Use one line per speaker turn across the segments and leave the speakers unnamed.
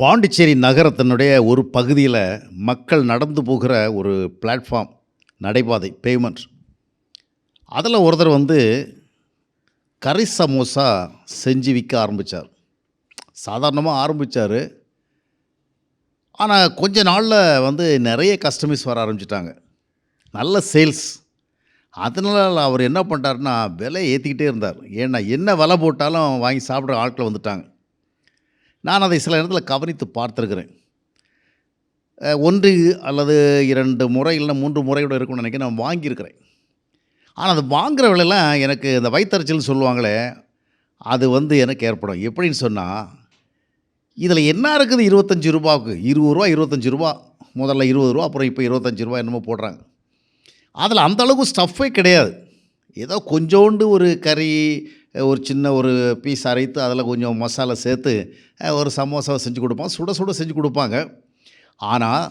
பாண்டிச்சேரி நகரத்தினுடைய ஒரு பகுதியில் மக்கள் நடந்து போகிற ஒரு பிளாட்ஃபார்ம் நடைபாதை பேமெண்ட் அதில் ஒருத்தர் வந்து கறி சமோசா செஞ்சு விற்க ஆரம்பித்தார் சாதாரணமாக ஆரம்பித்தார் ஆனால் கொஞ்ச நாளில் வந்து நிறைய கஸ்டமர்ஸ் வர ஆரம்பிச்சிட்டாங்க. நல்ல சேல்ஸ் அதனால் அவர் என்ன பண்ணிட்டாருன்னா விலை ஏற்றிக்கிட்டே இருந்தார். ஏன்னா என்ன விலை போட்டாலும் வாங்கி சாப்பிட்ற ஆட்கள் வந்துட்டாங்க. நான் அதை சில இடத்துல கவனித்து பார்த்துருக்குறேன். ஒன்று அல்லது இரண்டு முறை இல்லை மூன்று முறையோட இருக்கும்னு நினைக்கிறேன் நான் வாங்கியிருக்கிறேன். ஆனால் அது வாங்குறவளெல்லாம் எனக்கு இந்த வயிற்றுச்சல்னு சொல்லுவாங்களே அது வந்து எனக்கு ஏற்படும். எப்படின்னு சொன்னால் இதில் என்ன இருக்குது இருபத்தஞ்சி ரூபாவுக்கு? இருபது ரூபா இருபத்தஞ்சி ரூபா. முதல்ல இருபது ரூபா அப்புறம் இப்போ இருபத்தஞ்சி ரூபா என்னமோ போடுறாங்க. அதில் அந்தளவுக்கு ஸ்டஃப்பே கிடையாது. ஏதோ கொஞ்சோண்டு ஒரு கறி ஒரு சின்ன ஒரு பீஸ் அரைத்து அதில் கொஞ்சம் மசாலா சேர்த்து ஒரு சமோசாவை செஞ்சு கொடுப்பான் சுட சுட செஞ்சு கொடுப்பாங்க. ஆனால்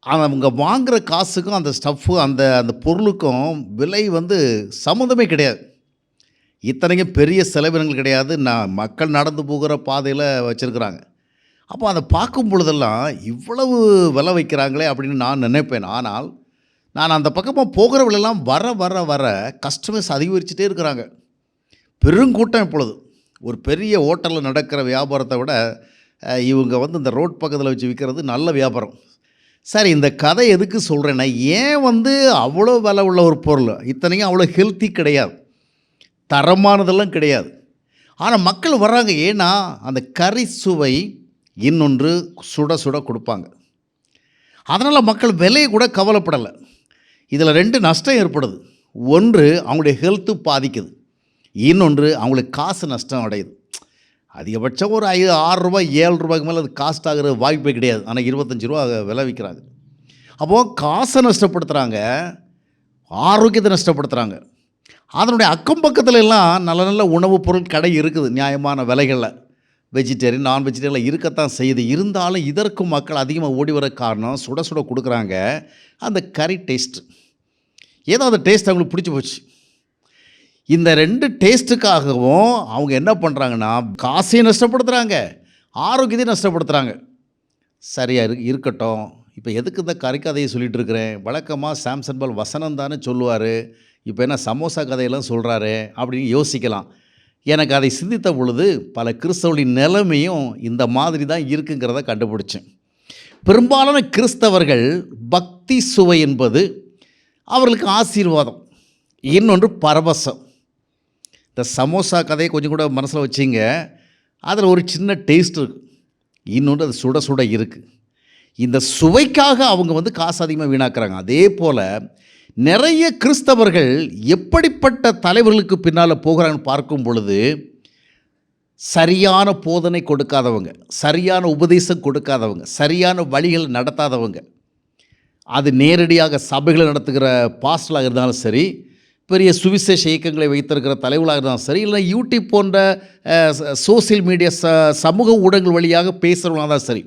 அவங்க வாங்குகிற காசுக்கும் அந்த ஸ்டஃப்பு அந்த அந்த பொருளுக்கும் விலை வந்து சம்மந்தமே கிடையாது. இத்தனைக்கும் பெரிய செலவினங்கள் கிடையாது. நான் மக்கள் நடந்து போகிற பாதையில் வச்சுருக்குறாங்க. அப்போ அதை பார்க்கும் பொழுதெல்லாம் இவ்வளவு விலை வைக்கிறாங்களே அப்படின்னு நான் நினைப்பேன். ஆனால் நான் அந்த பக்கமாக போகிறவங்களெல்லாம் வர வர வர கஸ்டமர்ஸ் அதிகரிச்சுட்டே இருக்கிறாங்க. பெருங்கூட்டம் இப்பொழுது. ஒரு பெரிய ஹோட்டலில் நடக்கிற வியாபாரத்தை விட இவங்க வந்து இந்த ரோட் பக்கத்தில் வச்சு விற்கிறது நல்ல வியாபாரம். சரி இந்த கதை எதுக்கு சொல்கிறேன்னா ஏன் வந்து அவ்வளோ விலை உள்ள ஒரு பொருள்? இத்தனைக்கும் அவ்வளோ ஹெல்த்தி கிடையாது. தரமானதெல்லாம் கிடையாது. ஆனால் மக்கள் வர்றாங்க. ஏன்னா அந்த கறி சுவை இன்னொன்று சுட சுட கொடுப்பாங்க. அதனால் மக்கள் விலையை கூட கவலைப்படலை. இதில் ரெண்டு நஷ்டம் ஏற்படுது. ஒன்று அவங்களுடைய ஹெல்த்து பாதிக்குது. இன்னொன்று அவங்களுக்கு காசு நஷ்டம் அடையுது. அதிகபட்சம் ஒரு ஐ ஆறு ரூபாய் ஏழு ரூபாய்க்கு மேலே அது காஸ்ட் ஆகிற வாய்ப்பே கிடையாது. ஆனால் இருபத்தஞ்சி ரூபா விலை விற்கிறாங்க. அப்போது காசை நஷ்டப்படுத்துகிறாங்க ஆரோக்கியத்தை நஷ்டப்படுத்துகிறாங்க அதனுடைய அக்கம் பக்கத்தில் எல்லாம் நல்ல நல்ல உணவுப் பொருள் கடை இருக்குது. நியாயமான விலைகளில். வெஜிடேரியன் நான் வெஜிடேரியன் இருக்கத்தான் செய்யுது. இருந்தாலும் இதற்கும் மக்கள் அதிகமாக ஓடி வர காரணம் சுட சுட கொடுக்குறாங்க. அந்த கறி டேஸ்ட்டு ஏதோ அந்த டேஸ்ட் அவங்களுக்கு பிடிச்சி போச்சு. இந்த ரெண்டு டேஸ்ட்டுக்காகவும் அவங்க என்ன பண்ணுறாங்கன்னா காசையும் நஷ்டப்படுத்துகிறாங்க ஆரோக்கியத்தையும் நஷ்டப்படுத்துகிறாங்க சரியாக இரு இருக்கட்டும். இப்போ எதுக்கு இந்த கறிக்கதையை சொல்லிகிட்டு இருக்கிறேன்? வழக்கமாக சாம்சன் பால் வசனம் தானே சொல்லுவார். இப்போ என்ன சமோசா கதையெல்லாம் சொல்கிறாரு அப்படின்னு யோசிக்கலாம். எனக்கு அதை சிந்தித்த பொழுது பல கிறிஸ்தவர்களின் நிலைமையும் இந்த மாதிரி தான் இருக்குங்கிறத கண்டுபிடிச்சேன். பெரும்பாலான கிறிஸ்தவர்கள் பக்தி சுவை என்பது அவர்களுக்கு ஆசீர்வாதம். இன்னொன்று பரவசம். இந்த சமோசா கதையை கொஞ்சம் கூட மனசில் வச்சிங்க. அதில் ஒரு சின்ன டேஸ்ட் இருக்குது இன்னொன்று அது சுட சுட இருக்குது இந்த சுவைக்காக அவங்க வந்து காசு அதிகமாக வீணாக்குறாங்க. அதே போல் நிறைய கிறிஸ்தவர்கள் எப்படிப்பட்ட தலைவர்களுக்கு பின்னால் போகிறாங்கன்னு பார்க்கும் பொழுது சரியான போதனை கொடுக்காதவங்க சரியான உபதேசம் கொடுக்காதவங்க சரியான வழிகள் நடத்தாதவங்க அது நேரடியாக சபைகளை நடத்துகிற பாஸ்டலாக இருந்தாலும் சரி பெரிய சுவிசேஷ இயக்கங்களை வைத்திருக்கிற தலைவர்களாக இருந்தாலும் சரி இல்லை யூடியூப் போன்ற சோசியல் மீடியா ச சமூக ஊடகங்கள் வழியாக பேசுகிறவங்களாக இருந்தாலும் சரி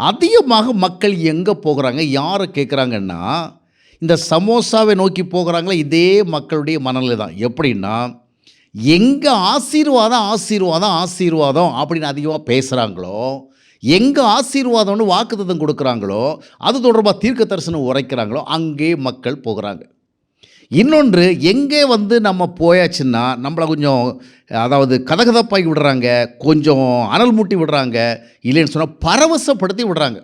அதிகமாக மக்கள் எங்கே போகிறாங்க யாரை கேட்குறாங்கன்னா இந்த சமோசாவை நோக்கி போகிறாங்களா இதே மக்களுடைய மனநிலை தான். எப்படின்னா எங்கே ஆசீர்வாதம் ஆசீர்வாதம் ஆசீர்வாதம் அப்படின்னு அதிகமாக பேசுகிறாங்களோ எங்கே ஆசீர்வாதம்னு வாக்குத்தம் கொடுக்குறாங்களோ அது தொடர்பாக தீர்க்க தரிசனம் உரைக்கிறாங்களோ அங்கே மக்கள் போகிறாங்க. இன்னொன்று எங்கே வந்து நம்ம போயாச்சுன்னா நம்மளை கொஞ்சம் அதாவது கதகதப்பாகி விடுறாங்க கொஞ்சம் அனல் மூட்டி விடுறாங்க இல்லைன்னு சொன்னால் பரவசப்படுத்தி விடுறாங்க.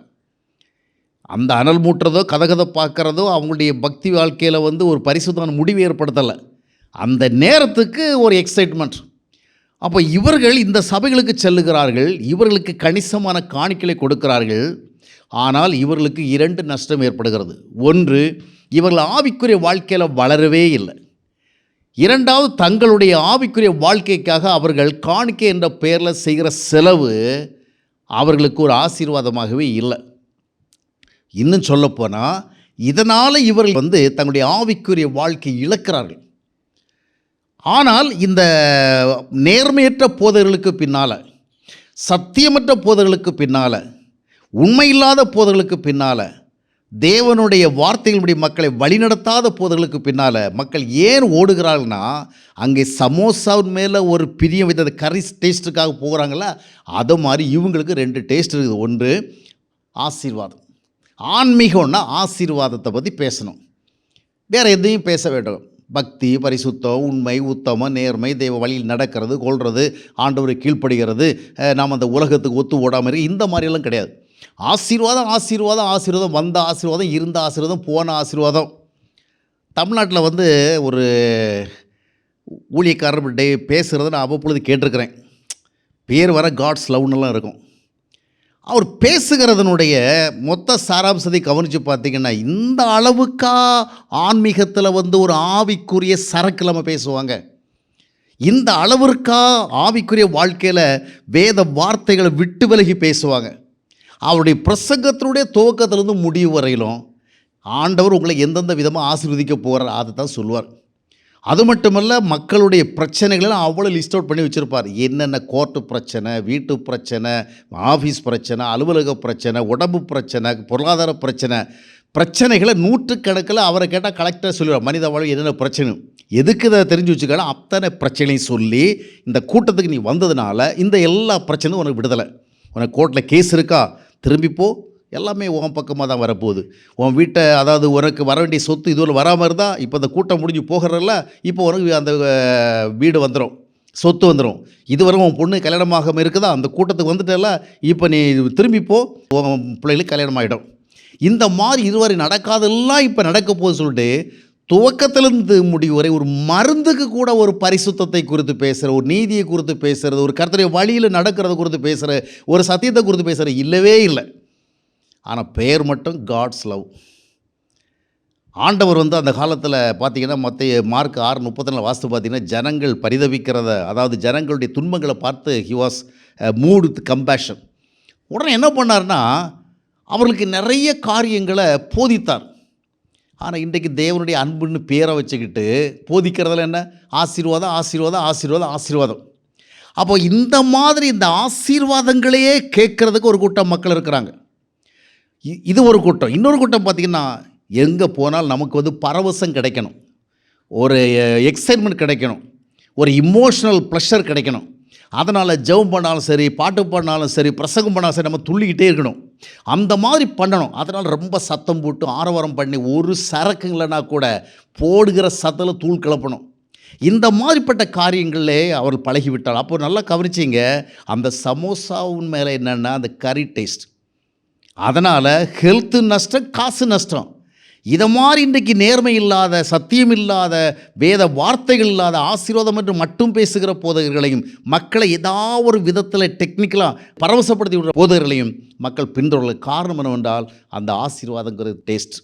அந்த அனல் மூட்டுறதோ கதகதப்பாக்கிறதோ அவங்களுடைய பக்தி வாழ்க்கையில் வந்து ஒரு பரிசுத்தான முடிவு ஏற்படுத்தலை. அந்த நேரத்துக்கு ஒரு எக்ஸைட்மெண்ட் அப்போ இவர்கள் இந்த சபைகளுக்கு செல்லுகிறார்கள் இவர்களுக்கு கணிசமான காணிக்கலை கொடுக்கிறார்கள். ஆனால் இவர்களுக்கு இரண்டு நஷ்டம் ஏற்படுகிறது. ஒன்று இவர்கள் ஆவிக்குரிய வாழ்க்கையில் வளரவே இல்லை. இரண்டாவது தங்களுடைய ஆவிக்குரிய வாழ்க்கைக்காக அவர்கள் காணிக்கை என்ற பெயரில் செய்கிற செலவு அவர்களுக்கு ஒரு ஆசீர்வாதமாகவே இல்லை. இன்னும் சொல்லப்போனால் இதனால் இவர்கள் வந்து தங்களுடைய ஆவிக்குரிய வாழ்க்கை இழக்கிறார்கள். ஆனால் இந்த நேர்மையற்ற போதர்களுக்கு பின்னால் சத்தியமற்ற போதர்களுக்கு பின்னால் உண்மையில்லாத போதர்களுக்கு பின்னால் தேவனுடைய வார்த்தைகளுடைய மக்களை வழிநடத்தாத போதர்களுக்கு பின்னால் மக்கள் ஏன் ஓடுகிறார்கள்னா அங்கே சமோசாவின் மேலே ஒரு பிரியம் வைத்தது கறி டேஸ்ட்டுக்காக போகிறாங்களா? அதை மாதிரி இவங்களுக்கு ரெண்டு டேஸ்ட் இருக்குது. ஒன்று ஆசீர்வாதம். ஆன்மீகம்னா ஆசீர்வாதத்தை பற்றி பேசணும். வேறு எதையும் பேச வேண்டும். பக்தி பரிசுத்தம் உண்மை உத்தமம் நேர்மை தெய்வ வழியில் நடக்கிறது கொள்வது ஆண்டவரை கீழ்ப்படுகிறது நாம் அந்த உலகத்துக்கு ஒத்து ஓடாமல் இருக்கு இந்த மாதிரியெல்லாம் கிடையாது. ஆசீர்வாதம் ஆசீர்வாதம் ஆசீர்வாதம் வந்த ஆசீர்வாதம் இருந்த ஆசீர்வாதம் போன ஆசீர்வாதம். தமிழ்நாட்டில் வந்து ஒரு ஊழியக்காரர் பேசுகிறத நான் அவ்வப்பொழுது கேட்டிருக்கிறேன். பேர் வர காட்ஸ் லவ்னெல்லாம் இருக்கும். அவர் பேசுகிறதனுடைய மொத்த சாராம்சத்தை கவனித்து பார்த்தீங்கன்னா இந்த அளவுக்கா ஆன்மீகத்தில் வந்து ஒரு ஆவிக்குரிய சரக்கு நம்ம பேசுவாங்க. இந்த அளவிற்கா ஆவிக்குரிய வாழ்க்கையில் வேத வார்த்தைகளை விட்டு விலகி பேசுவாங்க. அவருடைய பிரசங்கத்தினுடைய துவக்கத்திலேருந்து முடிவு வரையிலும் ஆண்டவர் உங்களை எந்தெந்த விதமாக ஆசீர்வதிக்க போகிறார் அதை தான் சொல்லுவார். அது மட்டுமல்ல மக்களுடைய பிரச்சனைகளெல்லாம் அவ்வளோ லிஸ்ட் அவுட் பண்ணி வச்சுருப்பார். என்னென்ன கோர்ட்டு பிரச்சனை வீட்டு பிரச்சனை ஆஃபீஸ் பிரச்சனை அலுவலக பிரச்சனை உடம்பு பிரச்சனை பொருளாதார பிரச்சனை பிரச்சனைகளை நூற்றுக்கணக்கில் அவரை கேட்டால் கலெக்டர் சொல்லுவார் மனித வாழ்வு என்னென்ன பிரச்சனை? எதுக்கு இதை தெரிஞ்சு வச்சுக்கலாம் அத்தனை பிரச்சனையும் சொல்லி இந்த கூட்டத்துக்கு நீ வந்ததுனால இந்த எல்லா பிரச்சனையும் உனக்கு விடுதலை. உனக்கு கோர்ட்டில் கேஸ் இருக்கா? திரும்பிப்போ எல்லாமே உன் பக்கமாக தான் வரப்போகுது. உன் வீட்டை அதாவது உனக்கு வர வேண்டிய சொத்து இதுவில் வராமல் இருந்தால் இப்போ இந்த கூட்டம் முடிஞ்சு போகிறதில்ல இப்போ உனக்கு அந்த வீடு வந்துடும் சொத்து வந்துடும் இதுவரை உன் பொண்ணு கல்யாணமாகாமல் இருக்குதா? அந்த கூட்டத்துக்கு வந்துட்டல இப்போ நீ திரும்பிப்போ உன் பிள்ளைகளுக்கு கல்யாணம் ஆகிடும் இந்த மாதிரி இதுவரை நடக்காதெல்லாம் இப்போ நடக்க போகுது சொல்லிட்டு துவக்கத்திலிருந்து முடிவு வரை ஒரு மருந்துக்கு கூட ஒரு பரிசுத்தத்தை குறித்து பேசுகிற ஒரு நீதியை குறித்து பேசுகிறது ஒரு கருத்துடைய வழியில் நடக்கிறத குறித்து பேசுகிற ஒரு சத்தியத்தை குறித்து பேசுகிற இல்லவே இல்லை. ஆனால் பெயர் மட்டும் காட்ஸ் லவ் ஆண்டவர் வந்து அந்த காலத்தில் பார்த்தீங்கன்னா மற்ற மார்க் ஆறு முப்பத்தி நாலு வாஸ்து பார்த்தீங்கன்னா ஜனங்கள் பரிதவிக்கிறத அதாவது ஜனங்களுடைய துன்பங்களை பார்த்து he was moved with compassion உடனே என்ன பண்ணார்னா அவர்களுக்கு நிறைய காரியங்களை போதித்தார். ஆனால் இன்றைக்கு தேவனுடைய அன்புன்னு பேரை வச்சுக்கிட்டு போதிக்கிறதுல என்ன? ஆசீர்வாதம் ஆசீர்வாதம் ஆசீர்வாதம் ஆசீர்வாதம். அப்போ இந்த மாதிரி இந்த ஆசீர்வாதங்களையே கேட்குறதுக்கு ஒரு கூட்டம் மக்கள் இருக்கிறாங்க. இது ஒரு கூட்டம். இன்னொரு கூட்டம் பார்த்திங்கன்னா எங்கே போனால் நமக்கு வந்து பரவசம் கிடைக்கணும். ஒரு எக்ஸைட்மெண்ட் கிடைக்கணும். ஒரு இமோஷனல் ப்ளஷர் கிடைக்கணும். அதனால் ஜெபம் பண்ணாலும் சரி பாட்டு பண்ணாலும் சரி பிரசங்கம் பண்ணாலும் சரி நம்ம துள்ளிக்கிட்டே இருக்கணும். அந்த மாதிரி பண்ணணும். அதனால் ரொம்ப சத்தம் போட்டு ஆரவாரம் பண்ணி ஒரு சரக்குங்களனா கூட போடுகிற சத்தத்தில் தூள் கிளப்பணும். இந்த மாதிரிப்பட்ட காரியங்களே அவர் பழகிவிட்டாள் அப்போ நல்லா கவனிச்சிங்க அந்த சமோசாவின் மேலே என்னென்னா அந்த கறி டேஸ்ட் அதனால் ஹெல்த்து நஷ்டம் காசு நஷ்டம். இதை மாதிரி இன்றைக்கு நேர்மை இல்லாத சத்தியம் இல்லாத வேத வார்த்தைகள் இல்லாத ஆசீர்வாதம் என்று மட்டும் பேசுகிற போதகர்களையும் மக்களை ஏதாவது ஒரு விதத்தில் டெக்னிக்கலாக பரவசப்படுத்தி விடுற போதகர்களையும் மக்கள் பின்தொடரல காரணம் என்னவென்றால் அந்த ஆசீர்வாதங்கிறது டேஸ்ட்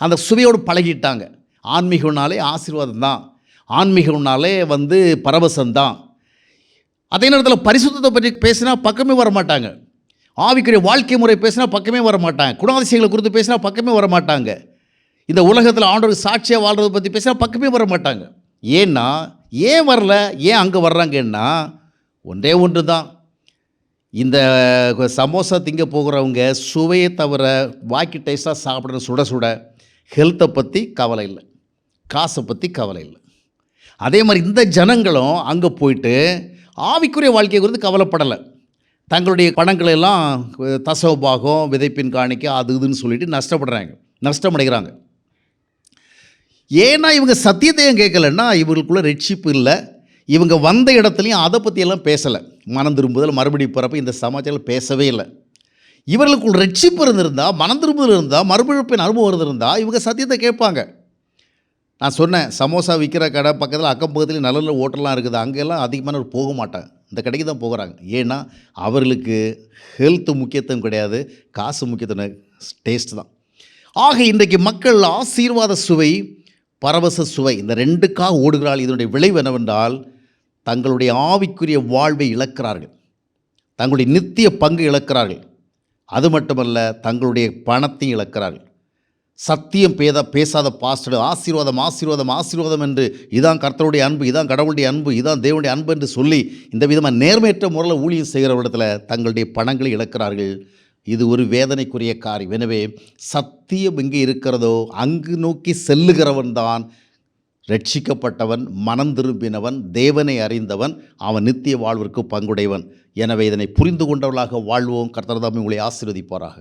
அந்த சுவையோடு பழகிட்டாங்க. ஆன்மீகம்னாலே ஆசீர்வாதம் தான். ஆன்மீகம்னாலே வந்து பரவசம்தான் அதே நேரத்தில் பரிசுத்தத்தை பற்றி பேசினா பக்கமே வர மாட்டாங்க ஆவிக்குரிய வாழ்க்கை முறை பேசினா பக்கமே வர மாட்டாங்க குணாதிசயங்களை குறித்து பேசினா பக்கமே வர மாட்டாங்க இந்த உலகத்தில் ஆண்டவர் சாட்சியாக வாழ்கிறத பற்றி பேசினா பக்கமே வர மாட்டாங்க ஏன்னா ஏன் வரல ஏன் அங்கே வர்றாங்கன்னா ஒன்றே ஒன்று தான் இந்த சமோசா திங்க போகிறவங்க சுவையை தவிர வாக்கி டேஸ்ட்டாக சாப்பிட்ற சுட சுட. ஹெல்த்தை பற்றி கவலை இல்லை. காசை பற்றி கவலை இல்லை. அதே மாதிரி இந்த ஜனங்களும் அங்கே போயிட்டு ஆவிக்குரிய வாழ்க்கையை குறித்து கவலைப்படலை. தங்களுடைய பணங்களை எல்லாம் தசவுபாகம் விதைப்பின் காணிக்க அது இதுன்னு சொல்லிட்டு நஷ்டப்படுறாங்க. நஷ்டமடைகிறாங்க. ஏன்னா இவங்க சத்தியத்தையும் கேட்கலன்னா இவங்களுக்குள்ள ரட்சிப்பு இல்லை. இவங்க வந்த இடத்துலையும் அதை பற்றியெல்லாம் பேசலை. மனம் திரும்புதல் மறுபடியும் பிறப்பு இந்த சமாச்சாரம் பேசவே இல்லை. இவர்களுக்குள் ரட்சிப்பு இருந்திருந்தால் மனம் திரும்புதல் இருந்தால் மறுபிழப்பின் அனுபவம் இருந்திருந்தால் இவங்க சத்தியத்தை கேட்பாங்க. நான் சொன்னேன் சமோசா விற்கிற கடை பக்கத்தில் அக்கம் பக்கத்துலேயும் நல்ல நல்ல ஹோட்டல்லாம் இருக்குது. அங்கெல்லாம் அதிகமானவர் போக மாட்டேன் இந்த கடைக்கு தான் போகிறாங்க. ஏன்னா அவர்களுக்கு ஹெல்த் முக்கியத்துவம் கிடையாது காசு முக்கியத்துவம் டேஸ்ட் தான். ஆக இன்றைக்கு மக்கள் ஆசீர்வாத சுவை பரவச சுவை இந்த ரெண்டுக்காக ஓடுகிறாள். இதனுடைய விளைவு என்னவென்றால் தங்களுடைய ஆவிக்குரிய வாழ்வை இழக்கிறார்கள். தங்களுடைய நித்திய பங்கு இழக்கிறார்கள். அது மட்டுமல்ல தங்களுடைய பணத்தையும் இழக்கிறார்கள். சத்தியம் பேத பேசாத பாஸ்டர் ஆசீர்வாதம் ஆசீர்வாதம் ஆசீர்வாதம் என்று இதான் கர்த்தருடைய அன்பு இதான் கடவுளுடைய அன்பு இதான் தேவனுடைய அன்பு என்று சொல்லி இந்த விதமாக நேர்மையற்ற முறையில் ஊழியம் செய்கிற தங்களுடைய பணங்களை இழக்கிறார்கள். இது ஒரு வேதனைக்குரிய காரியம். எனவே சத்தியம் எங்கே இருக்கிறதோ அங்கு நோக்கி செல்லுகிறவன் தான் ரட்சிக்கப்பட்டவன் மனம் திரும்பினவன் தேவனை அறிந்தவன் அவன் நித்திய வாழ்விற்கு பங்குடையவன். எனவே இதனை புரிந்து கொண்டவர்களாக வாழ்வோம். கர்த்தர்தாமி உங்களை ஆசீர்வதிப்பாராக.